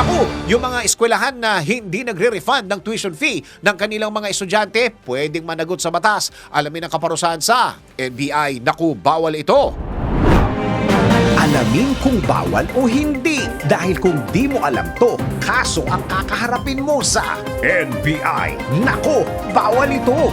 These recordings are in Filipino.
Naku, yung mga eskwelahan na hindi nagre-refund ng tuition fee ng kanilang mga estudyante, pwedeng managot sa batas. Alamin ang kaparusahan sa NBI. Naku, bawal ito. Alamin kung bawal o hindi. Dahil kung di mo alam to, kaso ang kakaharapin mo sa NBI. Nako, bawal ito.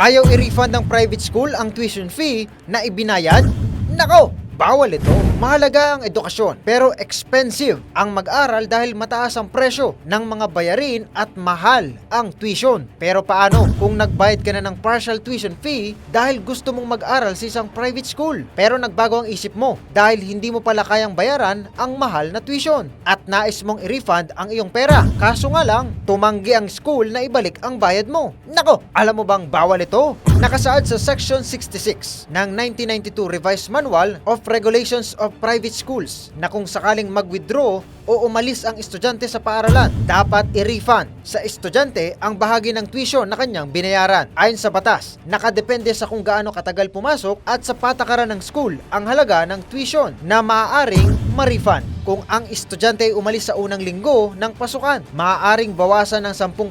Ayaw i-refund ng private school ang tuition fee na ibinayad? Nako! Bawal ito. Mahalaga ang edukasyon pero expensive ang mag-aral dahil mataas ang presyo ng mga bayarin at mahal ang tuition. Pero paano kung nagbayad ka na ng partial tuition fee dahil gusto mong mag-aral sa isang private school pero nagbago ang isip mo dahil hindi mo pala kayang bayaran ang mahal na tuition at nais mong i-refund ang iyong pera. Kaso nga lang, tumanggi ang school na ibalik ang bayad mo. Nako, alam mo bang bawal ito? Nakasaad sa Section 66 ng 1992 Revised Manual of Regulations of Private Schools na kung sakaling mag-withdraw o umalis ang estudyante sa paaralan, dapat i-refund sa estudyante ang bahagi ng tuition na kanyang binayaran. Ayon sa batas, nakadepende sa kung gaano katagal pumasok at sa patakaran ng school ang halaga ng tuition na maaaring ma-refund. Kung ang estudyante ay umalis sa unang linggo ng pasukan, maaaring bawasan ng 10%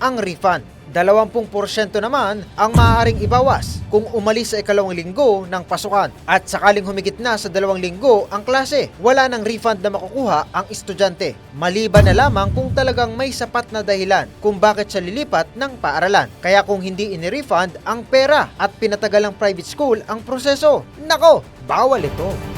ang refund. 20% naman ang maaaring ibawas kung umalis sa ikalawang linggo ng pasukan. At sakaling humigit na sa dalawang linggo ang klase, wala ng refund na makukuha ang estudyante. Maliban na lamang kung talagang may sapat na dahilan kung bakit siya lilipat ng paaralan. Kaya kung hindi ini-refund ang pera at pinatagal ng private school ang proseso, nako, bawal ito.